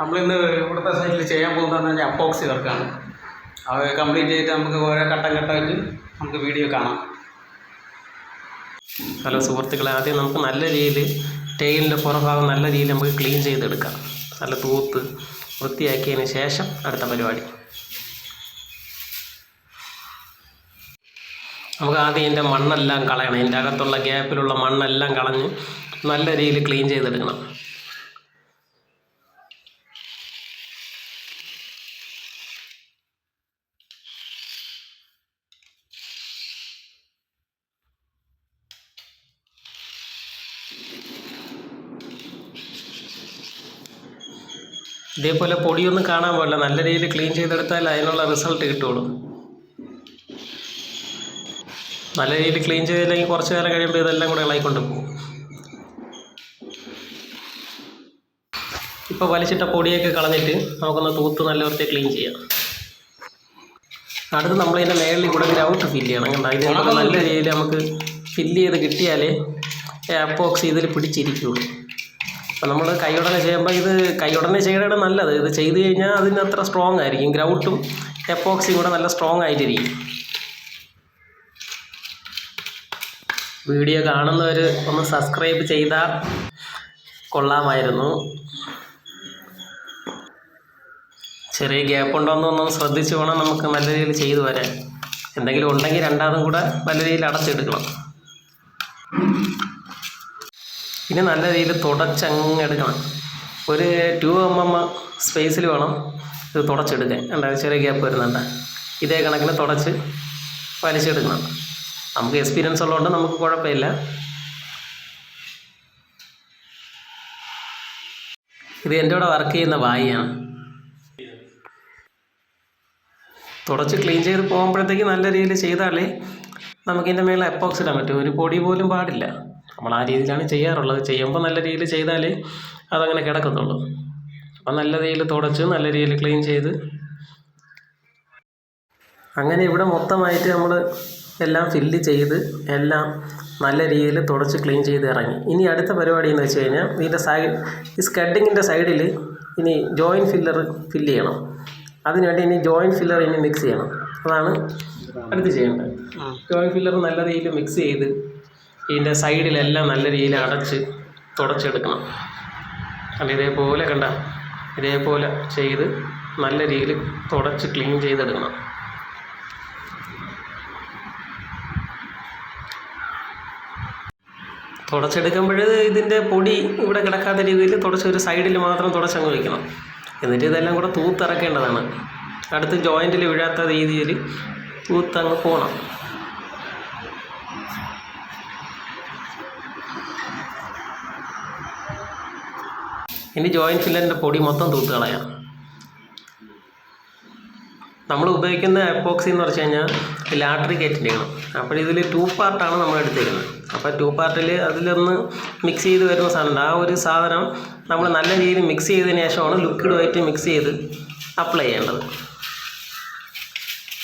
നമ്മളിന്ന് ഇവിടുത്തെ സൈറ്റിൽ ചെയ്യാൻ പോകുന്നതെന്ന് പറഞ്ഞാൽ അപ്പോക്സി വർക്കാണ് അത് കംപ്ലീറ്റ് ചെയ്തിട്ട് നമുക്ക് ഓരോ ഘട്ടം ഘട്ടമായിട്ട് നമുക്ക് വീഡിയോ കാണാം. ഹലോ സുഹൃത്തുക്കളെ ആദ്യം നമുക്ക് നല്ല രീതിയിൽ ടെയിലിന്റെ പുറഭാഗം നല്ല രീതിയിൽ നമുക്ക് ക്ലീൻ ചെയ്തെടുക്കാം. നല്ല തൂത്ത് വൃത്തിയാക്കിയതിന് ശേഷം അടുത്ത പരിപാടി. നമുക്ക് ആദ്യം ഇതിന്റെ മണ്ണെല്ലാം കളയണം. ഇതിന്റെ അകത്തുള്ള ഗ്യാപ്പിലുള്ള മണ്ണെല്ലാം കളഞ്ഞ് നല്ല രീതിയിൽ ക്ലീൻ ചെയ്തെടുക്കണം. ഇതേപോലെ പൊടിയൊന്നും കാണാൻ പാടില്ല. നല്ല രീതിയിൽ ക്ലീൻ ചെയ്തെടുത്താൽ അതിനുള്ള റിസൾട്ട് കിട്ടുള്ളൂ. നല്ല രീതിയിൽ ക്ലീൻ ചെയ്തില്ലെങ്കിൽ കുറച്ച് നേരം കഴിയുമ്പോൾ ഇതെല്ലാം കൂടെ ഇളകിക്കൊണ്ട് പോകും. ഇപ്പോൾ വലിച്ചിട്ട പൊടിയൊക്കെ കളഞ്ഞിട്ട് നമുക്കൊന്ന് തൂത്ത് നല്ല വൃത്തി ക്ലീൻ ചെയ്യാം. അടുത്ത് നമ്മൾ ഇതിന്റെ മേളിൽ കൂടെ ഗ്രൗണ്ട് ഫില്ല് ചെയ്യണം. അങ്ങനെ നല്ല രീതിയിൽ നമുക്ക് ഫില്ല് ചെയ്ത് കിട്ടിയാലേ അപ്പോക്സ് ഇതിൽ പിടിച്ചിരിക്കുകയുള്ളൂ അപ്പം നമ്മൾ കൈയുടനെ ചെയ്യുമ്പോൾ ഇത് കൈയുടനെ ചെയ്യണതാണ് നല്ലത്. ഇത് ചെയ്ത് കഴിഞ്ഞാൽ അതിന് അത്ര സ്ട്രോങ് ആയിരിക്കും. ഗ്രൗട്ടും എപ്പോക്സിയും കൂടെ നല്ല സ്ട്രോങ് ആയിട്ടിരിക്കും. വീഡിയോ കാണുന്നവർ ഒന്ന് സബ്സ്ക്രൈബ് ചെയ്താൽ കൊള്ളാമായിരുന്നു. ചെറിയ ഗ്യാപ്പ് ഉണ്ടോയെന്നൊന്നും ശ്രദ്ധിച്ച് വേണം നമുക്ക് നല്ല രീതിയിൽ ചെയ്തു വരാൻ. എന്തെങ്കിലും ഉണ്ടെങ്കിൽ രണ്ടാമതും കൂടെ നല്ല രീതിയിൽ അടച്ചെടുക്കണം. ഇനി നല്ല രീതിയിൽ തുടച്ചങ്ങ് എടുക്കണം. ഒരു ടു എം എം സ്പേസിൽ വേണം ഇത് തുടച്ചെടുക്കാൻ. എന്താ ചെറിയ ഗ്യാപ്പ് വരുന്നുണ്ട്. ഇതേ കണക്കിന് തുടച്ച് വലിച്ചെടുക്കണം. നമുക്ക് എക്സ്പീരിയൻസ് ഉള്ളതുകൊണ്ട് നമുക്ക് കുഴപ്പമില്ല. ഇത് എന്റെ കൂടെ വർക്ക് ചെയ്യുന്ന വായിയാണ് തുടച്ച് ക്ലീൻ ചെയ്ത് പോകുമ്പോഴത്തേക്ക് നല്ല രീതിയിൽ ചെയ്താലേ നമുക്കിതിന്റെ മേലെ എപ്പോക്സ് ഇടാൻ പറ്റും. ഒരു പൊടി പോലും പാടില്ല. നമ്മൾ ആ രീതിയിലാണ് ചെയ്യാറുള്ളത്. ചെയ്യുമ്പോൾ നല്ല രീതിയിൽ ചെയ്താൽ അതങ്ങനെ കിടക്കത്തുള്ളൂ. അപ്പം നല്ല രീതിയിൽ തുടച്ച് നല്ല രീതിയിൽ ക്ലീൻ ചെയ്ത് അങ്ങനെ ഇവിടെ മൊത്തമായിട്ട് നമ്മൾ എല്ലാം ഫില്ല് ചെയ്ത് എല്ലാം നല്ല രീതിയിൽ തുടച്ച് ക്ലീൻ ചെയ്ത് ഇറങ്ങി. ഇനി അടുത്ത പരിപാടി എന്ന് വെച്ച് കഴിഞ്ഞാൽ ഇതിന്റെ സൈഡ് ഈ സ്കഡിങ്ങിന്റെ സൈഡിൽ ഇനി ജോയിൻ ഫില്ലർ ഫില്ല് ചെയ്യണം. അതിനുവേണ്ടി ഇനി ജോയിൻ ഫില്ലർ ഇനി മിക്സ് ചെയ്യണം. അതാണ് അടുത്ത് ചെയ്യേണ്ടത്. ജോയിൻ ഫില്ലർ നല്ല രീതിയിൽ മിക്സ് ചെയ്ത് ഇതിന്റെ സൈഡിലെല്ലാം നല്ല രീതിയിൽ അടച്ച് തുടച്ചെടുക്കണം. അല്ല ഇതേപോലെ കണ്ട ഇതേപോലെ ചെയ്ത് നല്ല രീതിയിൽ തുടച്ച് ക്ലീൻ ചെയ്തെടുക്കണം. തുടച്ചെടുക്കുമ്പോൾ ഇതിന്റെ പൊടി ഇവിടെ കിടക്കാത്ത രീതിയിൽ തുടച്ച് ഒരു സൈഡിൽ മാത്രം തുടച്ചങ്ങ് വയ്ക്കണം എന്നിട്ട് ഇതെല്ലാം കൂടെ തൂത്തിറക്കേണ്ടതാണ്. അടുത്ത് ജോയിന്റിൽ വീഴാത്ത രീതിയിൽ തൂത്തങ്ങ് പോകണം ഇനി ജോയിന്റ് ഫില്ലറിന്റെ പൊടി മൊത്തം തൂത്ത് കളയാം. നമ്മൾ ഉപയോഗിക്കുന്ന എപ്പോക്സി എന്ന് പറഞ്ഞു കഴിഞ്ഞാൽ ലാട്രിക്കേറ്റിന്റെയാണ് അപ്പോൾ ഇതിൽ ടു പാർട്ടാണ് നമ്മൾ എടുത്തിരിക്കുന്നത് അപ്പോൾ ടു പാർട്ടിൽ അതിലൊന്ന് മിക്സ് ചെയ്ത് വരുന്ന സാധനമുണ്ട്. ആ ഒരു സാധനം നമ്മൾ നല്ല രീതിയിൽ മിക്സ് ചെയ്തതിന് ശേഷമാണ് ലിക്വിഡുമായിട്ട് മിക്സ് ചെയ്ത് അപ്ലൈ ചെയ്യേണ്ടത്.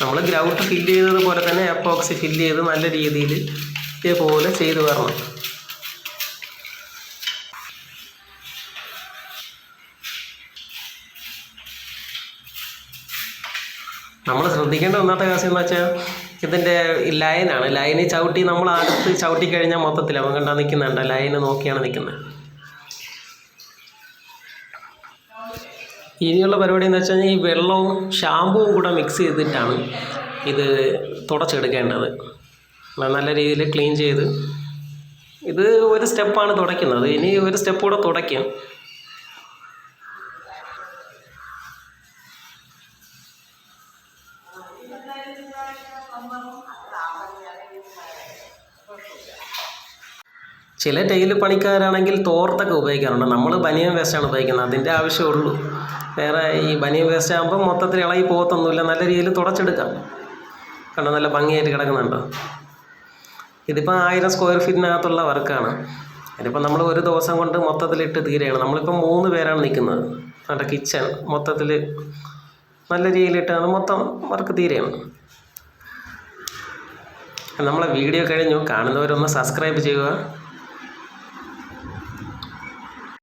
നമ്മൾ ഗ്രൗട്ട് ഫില്ല് ചെയ്തതുപോലെ തന്നെ എപ്പോക്സി ഫില്ല് ചെയ്ത് നല്ല രീതിയിൽ ഇതേപോലെ ചെയ്ത് വരണം. നമ്മൾ ശ്രദ്ധിക്കേണ്ട ഒന്നാമത്തെ കാര്യം എന്ന് വെച്ചാൽ ഇതിന്റെ ലൈനാണ്. ലൈന് ചവിട്ടി നമ്മൾ അടുത്ത് ചവിട്ടി കഴിഞ്ഞാൽ മൊത്തത്തിൽ അവൻ കണ്ടാ നിൽക്കുന്നുണ്ട് ലൈന് നോക്കിയാണ് നിൽക്കുന്നത് ഇനിയുള്ള പരിപാടി എന്ന് വെച്ചാൽ ഈ വെള്ളവും ഷാമ്പുവും കൂടെ മിക്സ് ചെയ്തിട്ടാണ് ഇത് തുടച്ചെടുക്കേണ്ടത്. നല്ല രീതിയിൽ ക്ലീൻ ചെയ്ത് ഇത് ഒരു സ്റ്റെപ്പാണ് തുടയ്ക്കുന്നത്. ഇനി ഒരു സ്റ്റെപ്പ് കൂടെ തുടയ്ക്കും. ചില ടൈൽ പണിക്കാരാണെങ്കിൽ തോർത്തൊക്കെ ഉപയോഗിക്കാറുണ്ട്. നമ്മൾ ബനിയൻ വേസ്റ്റാണ് ഉപയോഗിക്കുന്നത്. അതിന്റെ ആവശ്യമുള്ളൂ. വേറെ ഈ ബനിയൻ വേസ്റ്റ് ആകുമ്പോൾ മൊത്തത്തിൽ ഇളകി പോകത്തൊന്നുമില്ല. നല്ല രീതിയിൽ തുടച്ചെടുക്കാം. കണ്ടോ? നല്ല ഭംഗിയായിട്ട് കിടക്കുന്നുണ്ടോ? ഇതിപ്പോൾ ആയിരം സ്ക്വയർ ഫീറ്റിനകത്തുള്ള വർക്കാണ് ഇതിപ്പോൾ നമ്മൾ ഒരു ദിവസം കൊണ്ട് മൊത്തത്തിലിട്ട് തീരെയാണ്. നമ്മളിപ്പോൾ മൂന്ന് പേരാണ് നിൽക്കുന്നത്. നമ്മുടെ കിച്ചൺ മൊത്തത്തിൽ നല്ല രീതിയിലിട്ട് അത് മൊത്തം വർക്ക് തീരെയാണ്. നമ്മളെ വീഡിയോ കഴിഞ്ഞു. കാണുന്നവരൊന്ന് സബ്സ്ക്രൈബ് ചെയ്യുക.